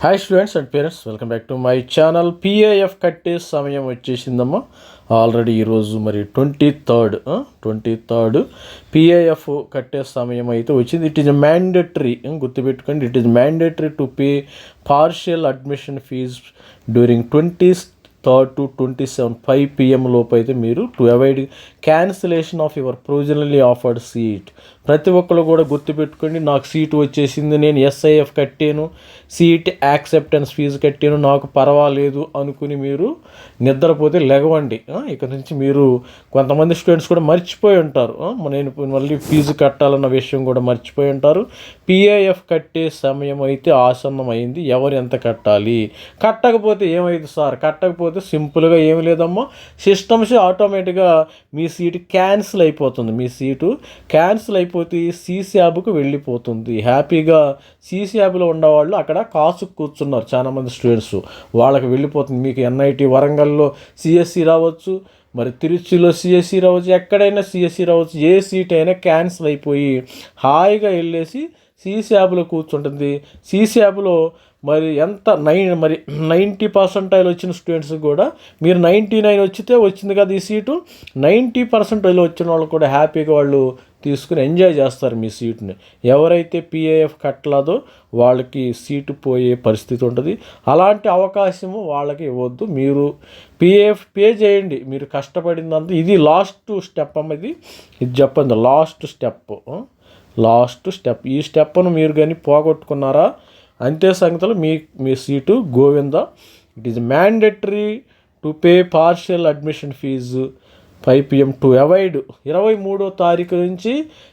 Hi students and parents welcome back to my channel PAF కట్టే సమయం వచ్చేసిందమ్మా. Already ఈరోజు మరి twenty third twenty third PAF కట్టే సమయం అయితే వచ్చింది. ఇట్ ఈజ్ మ్యాండేటరీ గుర్తుపెట్టుకోండి. It is mandatory to pay partial admission fee during twenty third to twenty seven five PM లోపు అయితే మీరు to avoid cancellation of your provisionally offered seat ప్రతి ఒక్కరు కూడా గుర్తుపెట్టుకోండి నాకు సీట్ వచ్చేసింది నేను ఎస్ఐఎఫ్ కట్టాను సీట్ యాక్సెప్టెన్స్ ఫీజు కట్టాను నాకు పర్వాలేదు అనుకుని మీరు నిద్రపోతే లెగవండి. ఆ, ఇక నుంచి మీరు కొంతమంది స్టూడెంట్స్ కూడా మర్చిపోయి ఉంటారు. నేను మళ్ళీ ఫీజు కట్టాలన్న విషయం కూడా మర్చిపోయి ఉంటారు. పిఏఎఫ్ కట్టే సమయం అయితే ఆసన్నం అయింది ఎవరు ఎంత కట్టాలి? కట్టకపోతే ఏమైంది సార్? కట్టకపోతే సింపుల్గా ఏమి లేదమ్మా. సిస్టమ్స్ ఆటోమేటిక్గా మీ సీటు క్యాన్సిల్ అయిపోతుంది. మీ సీటు క్యాన్సిల్ అయిపోతే సీసీఆబ్కు వెళ్ళిపోతుంది. హ్యాపీగా సీసీ యాబ్లో ఉన్నవాళ్ళు అక్కడ కాసు కూర్చున్నారు చాలామంది స్టూడెంట్స్. వాళ్ళకి వెళ్ళిపోతుంది. మీకు ఎన్ఐటి వరంగల్లో సిఎస్సి రావచ్చు. మరి తిరుచిలో సిఎస్సి రావచ్చు. ఎక్కడైనా సిఎస్సి రావచ్చు. ఏ సీట్ అయినా క్యాన్సిల్ అయిపోయి హాయిగా వెళ్ళేసి సీసీ యాప్లో కూర్చుంటుంది. సీ యాప్లో మరి ఎంత నైన్ మరి నైంటీ పర్సెంటైల్ వచ్చిన స్టూడెంట్స్ కూడా మీరు నైంటీ నైన్ వచ్చితే వచ్చింది కదా ఈ సీటు నైంటీ పర్సెంటైల్ వచ్చిన వాళ్ళు కూడా హ్యాపీగా వాళ్ళు తీసుకుని ఎంజాయ్ చేస్తారు మీ సీట్ని. ఎవరైతే పిఏఎఫ్ కట్టలేదో వాళ్ళకి సీటు పోయే పరిస్థితి ఉంటుంది. అలాంటి అవకాశము వాళ్ళకి ఇవ్వద్దు. మీరు పిఏఎఫ్ పే చేయండి. మీరు కష్టపడిందంతా ఇది లాస్ట్ స్టెప్ అమ్మ ఇది ఇది చెప్పండి లాస్ట్ స్టెప్. Last step. ఈ స్టెప్ను మీరు కానీ పోగొట్టుకున్నారా? అంతే సంగతిలో మీ మీ seat Govinda. It is mandatory to pay partial admission fee five PM to avoid ఇరవై మూడో తారీఖు నుంచి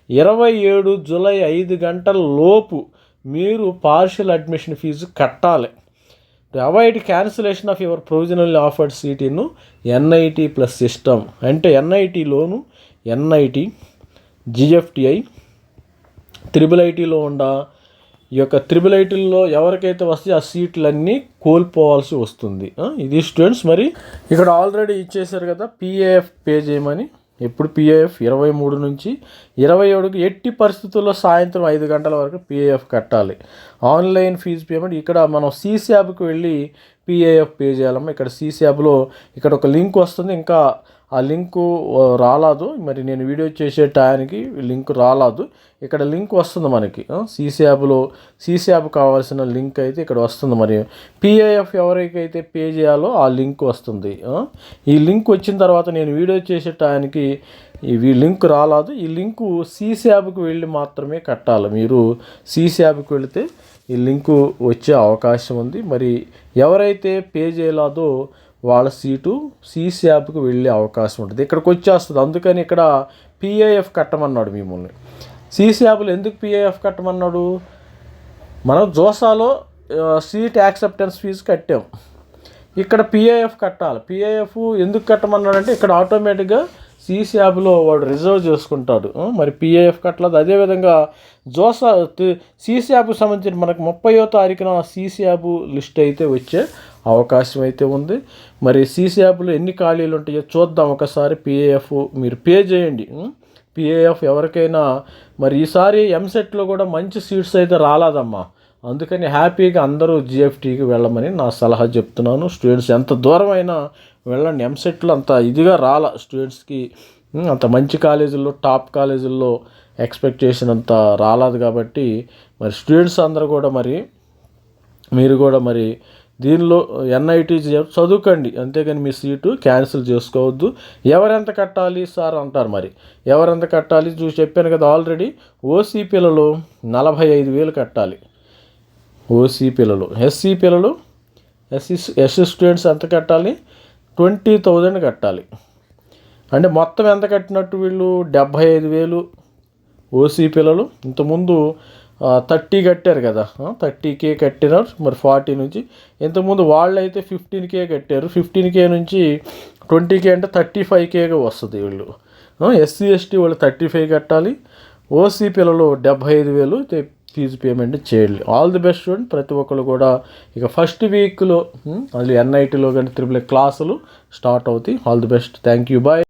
ఇరవై ఏడు జూలై ఐదు గంటల లోపు మీరు పార్షియల్ అడ్మిషన్ ఫీజు కట్టాలి. To avoid cancellation of your provisional offered seat in NIT plus system అంటే ఎన్ఐటిలోను ఎన్ఐటి జిఎఫ్టిఐ త్రిబుల్ ఐటీలో ఉండ ఈ యొక్క త్రిబుల్ ఐటీల్లో ఎవరికైతే వస్తే ఆ సీట్లన్నీ కోల్పోవాల్సి వస్తుంది. ఇది స్టూడెంట్స్ మరి ఇక్కడ ఆల్రెడీ ఇచ్చేసారు కదా పిఏఎఫ్ పే చేయమని ఎప్పుడు పిఏఎఫ్? ఇరవై మూడు నుంచి ఇరవై ఏడుకి ఎట్టి పరిస్థితుల్లో సాయంత్రం ఐదు గంటల వరకు పిఏఎఫ్ కట్టాలి. ఆన్లైన్ ఫీజు పేమెంట్ ఇక్కడ మనం సీసీ యాప్కి వెళ్ళి పిఏఎఫ్ పే చేయాలమ్మా. ఇక్కడ సీసీ యాప్లో ఇక్కడ ఒక లింక్ వస్తుంది ఇంకా ఆ లింకు రాలేదు. మరి నేను వీడియో చేసే టయానికి లింక్ రాలేదు. ఇక్కడ లింక్ వస్తుంది మనకి. సీసీ యాప్లో సీసీ యాప్ కావాల్సిన లింక్ అయితే ఇక్కడ వస్తుంది మరి. పిఐఎఫ్ ఎవరికైతే పే చేయాలో ఆ లింక్ వస్తుంది. ఈ లింక్ వచ్చిన తర్వాత నేను వీడియో చేసే టయానికి ఇవి లింక్ రాలేదు. ఈ లింకు సీసీ యాప్కి వెళ్ళి మాత్రమే కట్టాలి. మీరు సీసీ యాప్కి వెళితే ఈ లింకు వచ్చే అవకాశం ఉంది. మరి ఎవరైతే పే చేయలేదో వాళ్ళ సీటు సీసీ యాప్కి వెళ్ళే అవకాశం ఉంటుంది. ఇక్కడికి వచ్చేస్తుంది. అందుకని ఇక్కడ పిఐఎఫ్ కట్టమన్నాడు మిమ్మల్ని. సీసీ యాప్లో ఎందుకు పిఐఎఫ్ కట్టమన్నాడు? మనం జోసాలో సీట్ యాక్సెప్టెన్స్ ఫీజు కట్టాం. ఇక్కడ పిఐఎఫ్ కట్టాలి. పిఐఎఫ్ ఎందుకు కట్టమన్నాడంటే ఇక్కడ ఆటోమేటిక్గా సీసీ యాప్లో వాడు రిజర్వ్ చేసుకుంటాడు. మరి పిఐఎఫ్ కట్టలేదు. అదేవిధంగా జోసా సీసీ యాప్కి సంబంధించిన మనకు ముప్పయో తారీఖున సీసీ యాప్ లిస్ట్ అయితే వచ్చే అవకాశం అయితే ఉంది. మరి సీసీ యాప్లో ఎన్ని ఖాళీలు ఉంటాయో చూద్దాం ఒకసారి. పిఏఎఫ్ మీరు పే చేయండి. పిఏఎఫ్ ఎవరికైనా మరి ఈసారి ఎంసెట్లో కూడా మంచి సీట్స్ అయితే రాలేదమ్మా. అందుకని హ్యాపీగా అందరూ జిఎఫ్టీకి వెళ్ళమని నా సలహా చెప్తున్నాను. స్టూడెంట్స్ ఎంత దూరమైనా వెళ్ళండి. ఎంసెట్లో అంత ఇదిగా రాల స్టూడెంట్స్కి. అంత మంచి కాలేజీల్లో టాప్ కాలేజీల్లో ఎక్స్పెక్ట్ చేసినంత రాలేదు కాబట్టి మరి స్టూడెంట్స్ అందరూ కూడా మరి మీరు కూడా మరి దీనిలో ఎన్ఐటీ చదువుకోండి. అంతేగాని మీ సీటు క్యాన్సిల్ చేసుకోవద్దు. ఎవరెంత కట్టాలి సార్ అంటారు మరి. ఎవరెంత కట్టాలి? చూసి చెప్పాను కదా ఆల్రెడీ. ఓసీ పిల్లలు నలభై ఐదు వేలు కట్టాలి. ఓసీ పిల్లలు. ఎస్సీ పిల్లలు ఎస్సీ ఎస్సీ స్టూడెంట్స్ ఎంత కట్టాలి? ట్వంటీ థౌజండ్ కట్టాలి. అంటే మొత్తం ఎంత కట్టినట్టు వీళ్ళు? డెబ్భై ఐదు వేలు. ఓసీ పిల్లలు ఇంతకుముందు థర్టీ కట్టారు కదా థర్టీ కే కట్టినారు. మరి ఫార్టీ నుంచి ఇంతకుముందు వాళ్ళు అయితే ఫిఫ్టీన్ కే కట్టారు. ఫిఫ్టీన్ కే నుంచి ట్వంటీ కే అంటే థర్టీ ఫైవ్ కేగా వస్తుంది వీళ్ళు. ఎస్సీ ఎస్టీ వాళ్ళు థర్టీ ఫైవ్ కట్టాలి. ఓసీ పిల్లలు డెబ్భై ఐదు వేలు ఫీజు పేమెంట్ చేయాలి. ఆల్ ది బెస్ట్ స్టూడెంట్ ప్రతి ఒక్కరు కూడా ఇక ఫస్ట్ వీక్లో అది ఎన్ఐటీలో కానీ త్రిపుల్ క్లాసులు స్టార్ట్ అవుతాయి. All the best. Thank you. Bye.